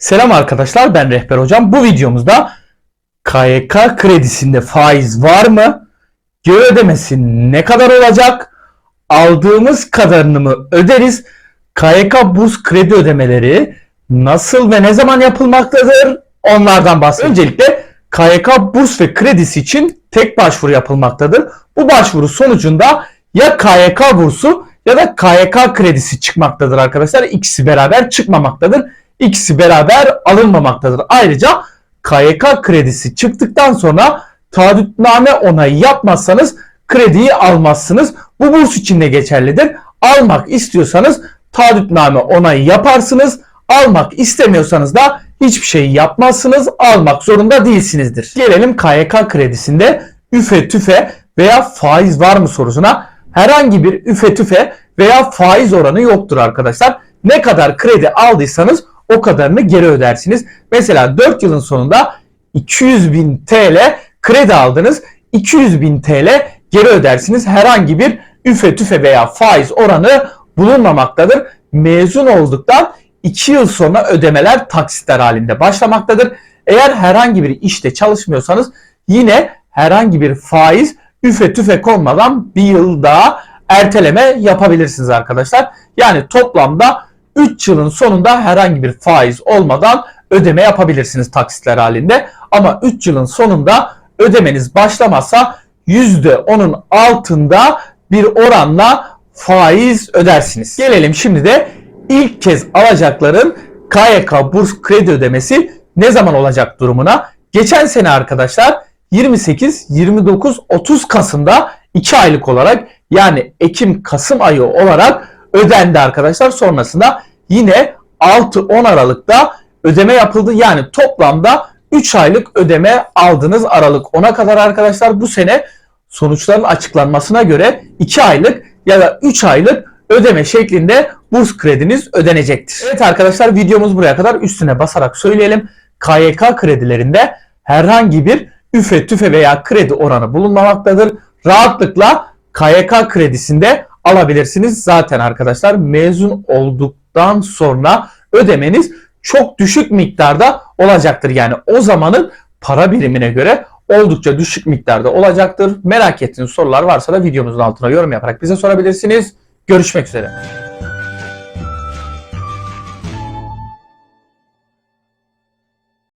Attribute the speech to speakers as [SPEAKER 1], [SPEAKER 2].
[SPEAKER 1] Selam arkadaşlar ben Rehber Hocam. Bu videomuzda KYK kredisinde faiz var mı? Geri ödemesi ne kadar olacak? Aldığımız kadarını mı öderiz? KYK burs kredi ödemeleri nasıl ve ne zaman yapılmaktadır? Onlardan bahsedeceğim. Öncelikle KYK burs ve kredisi için tek başvuru yapılmaktadır. Bu başvuru sonucunda ya KYK bursu ya da KYK kredisi çıkmaktadır arkadaşlar. İkisi beraber çıkmamaktadır. İkisi beraber alınmamaktadır. Ayrıca KYK kredisi çıktıktan sonra taahhütname onayı yapmazsanız krediyi almazsınız. Bu burs için de geçerlidir. Almak istiyorsanız taahhütname onayı yaparsınız. Almak istemiyorsanız da hiçbir şey yapmazsınız. Almak zorunda değilsinizdir. Gelelim KYK kredisinde üfe tüfe veya faiz var mı sorusuna. Herhangi bir üfe tüfe veya faiz oranı yoktur arkadaşlar. Ne kadar kredi aldıysanız o kadarını geri ödersiniz. Mesela 4 yılın sonunda 200 bin TL kredi aldınız. 200 bin TL geri ödersiniz. Herhangi bir üfe tüfe veya faiz oranı bulunmamaktadır. Mezun olduktan 2 yıl sonra ödemeler taksitler halinde başlamaktadır. Eğer herhangi bir işte çalışmıyorsanız yine herhangi bir faiz üfe tüfe konmadan bir yıl daha erteleme yapabilirsiniz arkadaşlar. Yani toplamda 3 yılın sonunda herhangi bir faiz olmadan ödeme yapabilirsiniz taksitler halinde. Ama 3 yılın sonunda ödemeniz başlamazsa %10'un altında bir oranla faiz ödersiniz. Gelelim şimdi de ilk kez alacakların KYK burs kredi ödemesi ne zaman olacak durumuna. Geçen sene arkadaşlar 28, 29, 30 Kasım'da 2 aylık olarak yani Ekim-Kasım ayı olarak ödendi arkadaşlar. Sonrasında yine 6-10 Aralık'ta ödeme yapıldı. Yani toplamda 3 aylık ödeme aldınız Aralık 10'a kadar arkadaşlar. Bu sene sonuçların açıklanmasına göre 2 aylık ya da 3 aylık ödeme şeklinde burs krediniz ödenecektir. Evet arkadaşlar videomuz buraya kadar üstüne basarak söyleyelim. KYK kredilerinde herhangi bir üfe tüfe veya kredi oranı bulunmamaktadır. Rahatlıkla KYK kredisinde alabilirsiniz. Zaten arkadaşlar mezun olduktan sonra ödemeniz çok düşük miktarda olacaktır. Yani o zamanın para birimine göre oldukça düşük miktarda olacaktır. Merak ettiğiniz sorular varsa da videomuzun altına yorum yaparak bize sorabilirsiniz. Görüşmek üzere.